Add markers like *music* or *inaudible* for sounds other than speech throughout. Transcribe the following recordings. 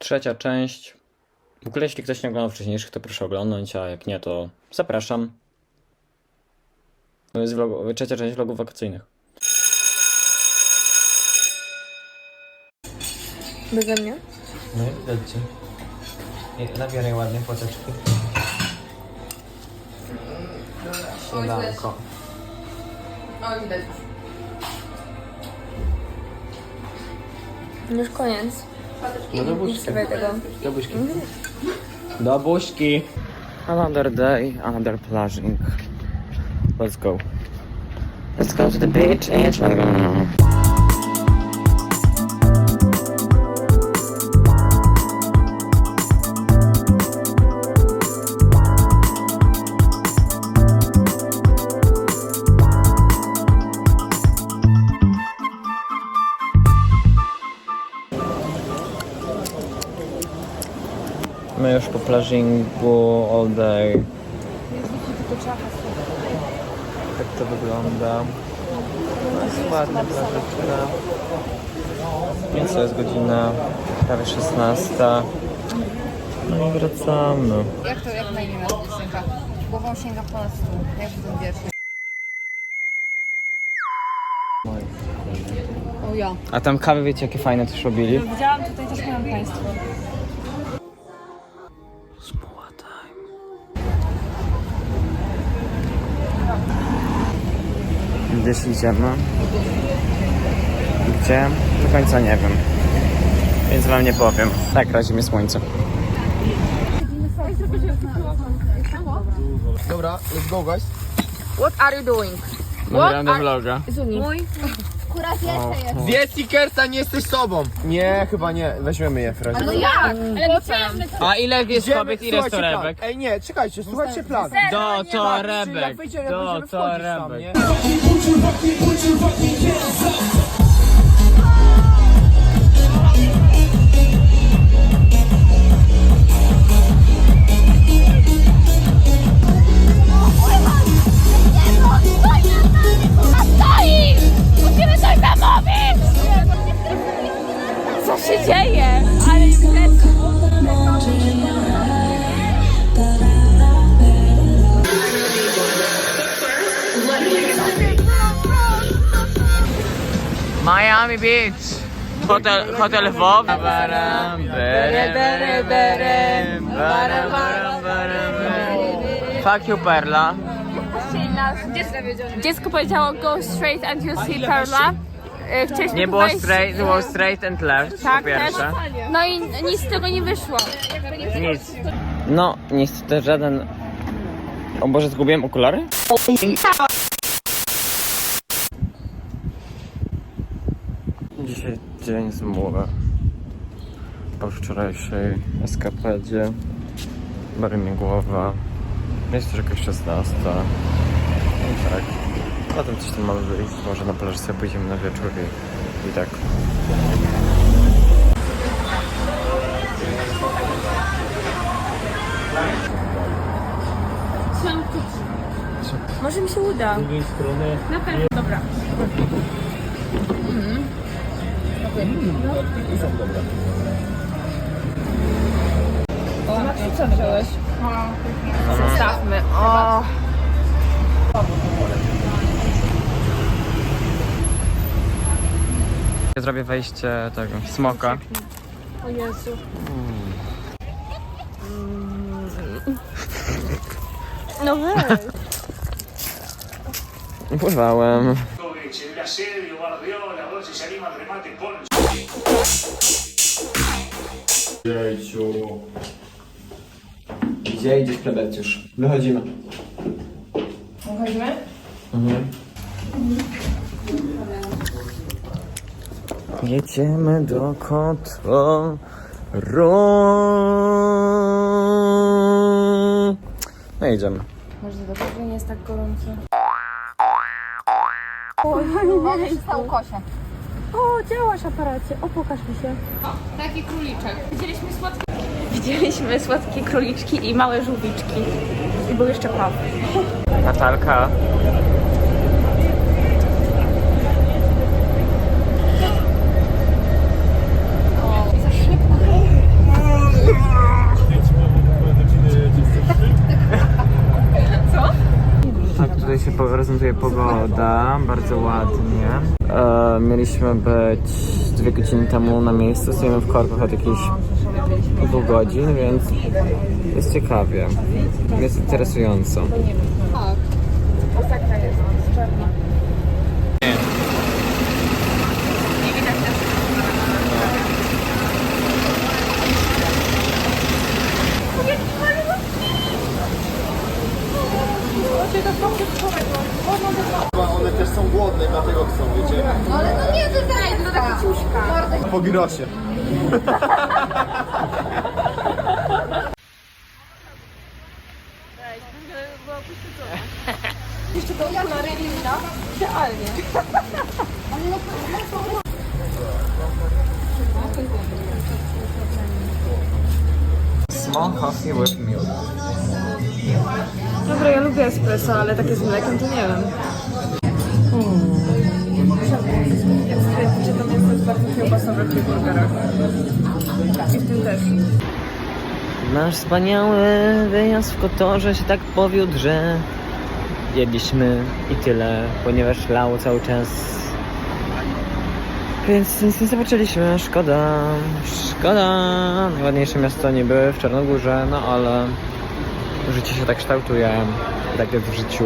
trzecia część. W ogóle jeśli ktoś nie oglądał wcześniejszych, to proszę oglądnąć, a jak nie, to zapraszam. To jest vlog, trzecia część vlogów wakacyjnych. Beze mnie? No i widać cię. Nabieraj ładnie płateczki. Śniadanko. O, widać. Już koniec. No do buźki. Do buźki. Do buźki. Another day, another plaging. Let's go. Let's go to the beach and Plażingu all day. Tak to wygląda. No jest ładna plażyczka. Więc to jest godzina prawie 16. No i wracamy. Jak to, jak na imię masz? Głową sięga po nas tu, jak w tym wierszu. O ja. A tam kawy wiecie jakie fajne też robili? Widziałam tutaj też miałam państwo. Gdzieś idziemy. Gdzie? Do końca nie wiem. Więc wam nie powiem. Tak, razi mnie słońce. Dobra, let's go guys. What are you doing? Nagrałem do vloga. Zuni. Mój. Zjedz Stickersa, nie jesteś sobą. Nie, chyba nie. Weźmiemy je, Fredzi. No jak? Ale potem. A ile jest Idziemy- kobiet, ile słuchajcie plan. torebek? Ej, nie, czekajcie, słuchajcie plan. Do Jak torebek. wyjdziemy, Do jak będziemy wchodzić tam, torebek. nie? Się dzieje? Ale impreza. Miami Beach. Hotel, hotel berem. Fuck you, Perla. Dziecko powiedziało go straight and you see Perla. E, Chcieliśmy Nie tu było wejść- straight, było straight and left, Tak, po pierwsze. też. No i nic z tego nie wyszło. Nic. No, niestety żaden... O Boże, zgubiłem okulary? Dzisiaj dzień zmówy. Po wczorajszej eskapadzie. Bary mi głowa. Jest już jakaś 16. I tak. Potem coś tam mamy wyjść. Może na plaży sobie pójdziemy na wieczór i, i tak. Może mi się uda. Na pewno. Dobra. Co wziąłeś? Zostawmy. O. Ja zrobię wejście tego smoka. O Jezu. No weź. Pływałem. Con Gdzie idziesz, plebecjusz? Wychodzimy. Wychodzimy? Mhm. Jedziemy do Kotoru. No idziemy. Może dobrze, że nie jest tak gorąco. Stał kosie. O, działasz aparacie. O, pokaż mi się. Taki króliczek. Widzieliśmy słodkie. Widzieliśmy słodkie króliczki i małe żółwiczki. I był jeszcze paw. Natalka. Prezentuje pogoda, bardzo ładnie. E, mieliśmy być dwie godziny temu na miejscu, stoimy w korkach od jakichś dwóch godzin, więc jest ciekawie. Jest interesująco. Masakra jest, jest czarna. Nie widać też. One też są głodne, dlatego chcą, wiecie? No ale no nie, to tak, to taka ciuszka. Po grosie. Small coffee with milk. Dobra, ja lubię espresso, ale takie z mlekiem to nie wiem. Jest bardzo kiełbasowe w tych burgerach? I w tym też. Nasz wspaniały wyjazd w Kotorze się tak powiódł, że jedliśmy i tyle, ponieważ lał cały czas. Więc nic nie zobaczyliśmy, szkoda, szkoda. Najładniejsze miasto niby w Czarnogórze, no ale życie się tak kształtuje, tak jest w życiu.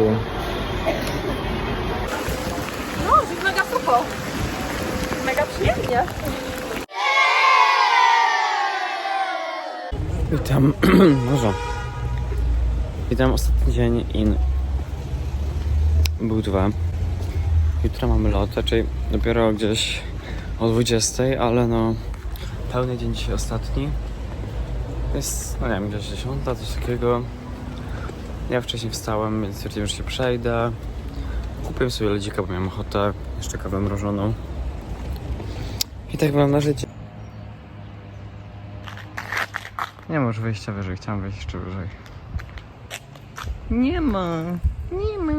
No, jest mega sucho. Mega przyjemnie. Witam, *clears throat* może. Witam ostatni dzień in Budwa. Jutro mamy lot, raczej dopiero gdzieś o 20, ale no pełny dzień dzisiaj ostatni. Jest, no nie wiem, gdzieś 10, coś takiego. Ja wcześniej wstałem, więc stwierdziłem, że się przejdę. Kupiłem sobie lodzika, bo miałem ochotę. Jeszcze kawę mrożoną. I tak mam na życie. Nie ma już wyjścia wyżej, chciałam wejść jeszcze wyżej. Nie ma. Nie ma.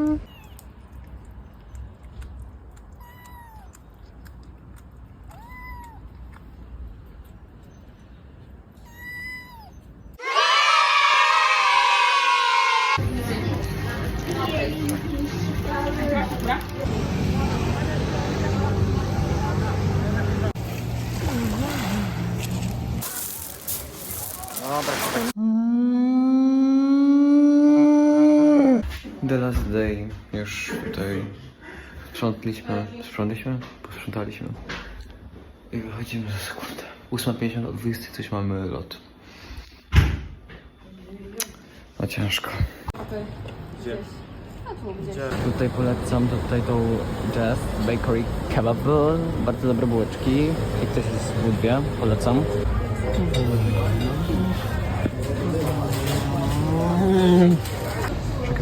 Last day. Już tutaj sprzątliśmy, sprzątliśmy, posprzątaliśmy. I wychodzimy za sekundę. 8.50 o 20 coś mamy lot. No ciężko. Tutaj polecam tutaj tą Jazz Bakery Kebab. Bardzo dobre bułeczki. Jak ktoś jest w Budwie, polecam.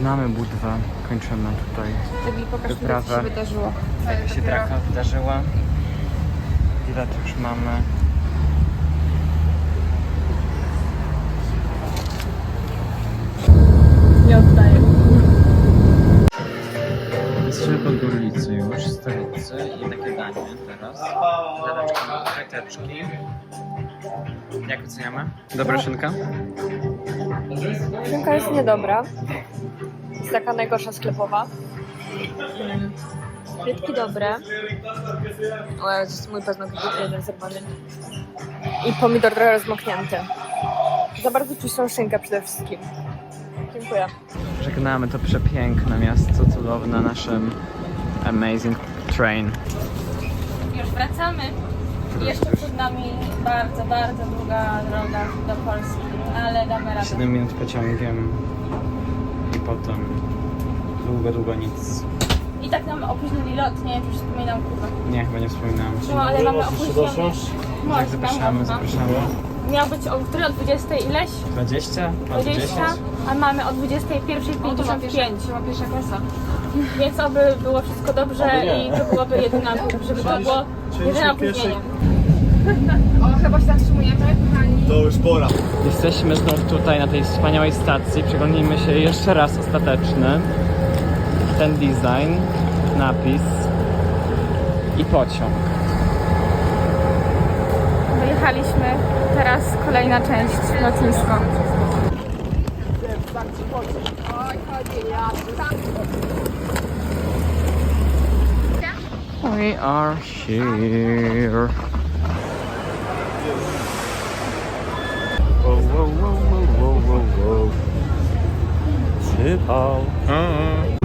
Żegnamy Budwę, kończymy tutaj pokaż co wyprawę. się wydarzyło. Jak się traka wydarzyła. Bilet już mamy. Nie oddaję. Jesteśmy pod Gorlicy już, stolicy i takie danie teraz. Zaleczki, kajteczki. Jak oceniamy? Dobra szynka? Szynka jest niedobra. Jest taka najgorsza sklepowa. Frytki dobre. O, jest mój paznokieć jest jeden zerwany. I pomidor trochę rozmoknięty. Za bardzo czuć tą szynkę przede wszystkim. Dziękuję. Żegnamy to przepiękne miasto cudowne naszym amazing train. Już wracamy. Jeszcze przed nami bardzo, bardzo długa droga do Polski, ale damy radę. 7 minut pociągiem i potem długo, długo nic. I tak nam opóźnili lot, nie wiem czy wspominam kurwa. Nie, chyba nie wspominałam. No ale mamy opóźnienie. Tak, zapraszamy, zapraszamy. Miał być o której? O 20 ileś? 20? A 20, a mamy o 21.55. Chyba pierwsza klasa. Więc oby było wszystko dobrze i to byłoby jedyna, żeby to było jedyne opóźnienie. O, chyba się zatrzymujemy, kochani. To już pora. Jesteśmy znów tutaj na tej wspaniałej stacji. Przyglądnijmy się jeszcze raz ostateczny. Ten design, napis i pociąg. Wyjechaliśmy, teraz kolejna część, lotnisko. We are here. Whoa, whoa, whoa, whoa, whoa, whoa, whoa. Przypał. Mm.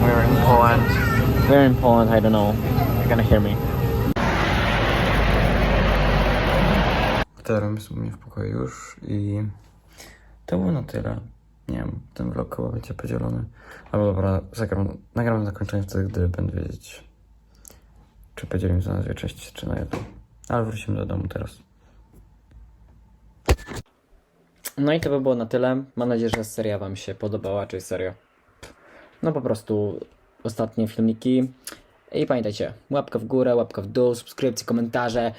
We're in Poland. We're in Poland, I don't know. You're gonna hear me. Jest u mnie w pokoju już i to było na tyle. Nie wiem, ten vlog chyba będzie podzielony. Albo dobra, zagram, nagram zakończenie wtedy, gdy będę wiedzieć, czy podzielimy to na dwie części, czy na jedną. Ale wrócimy do domu teraz. No i to by było na tyle. Mam nadzieję, że seria Wam się podobała, czyli serio. No po prostu ostatnie filmiki. I pamiętajcie, łapka w górę, łapka w dół, subskrypcje, komentarze,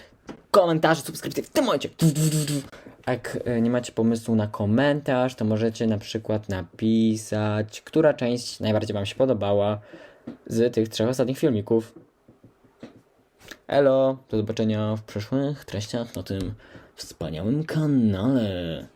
komentarze, subskrypcje w tym momencie. Jak e, nie macie pomysłu na komentarz, to możecie na przykład napisać, która część najbardziej Wam się podobała z tych trzech ostatnich filmików. Elo, do zobaczenia w przyszłych treściach na tym wspaniałym kanale.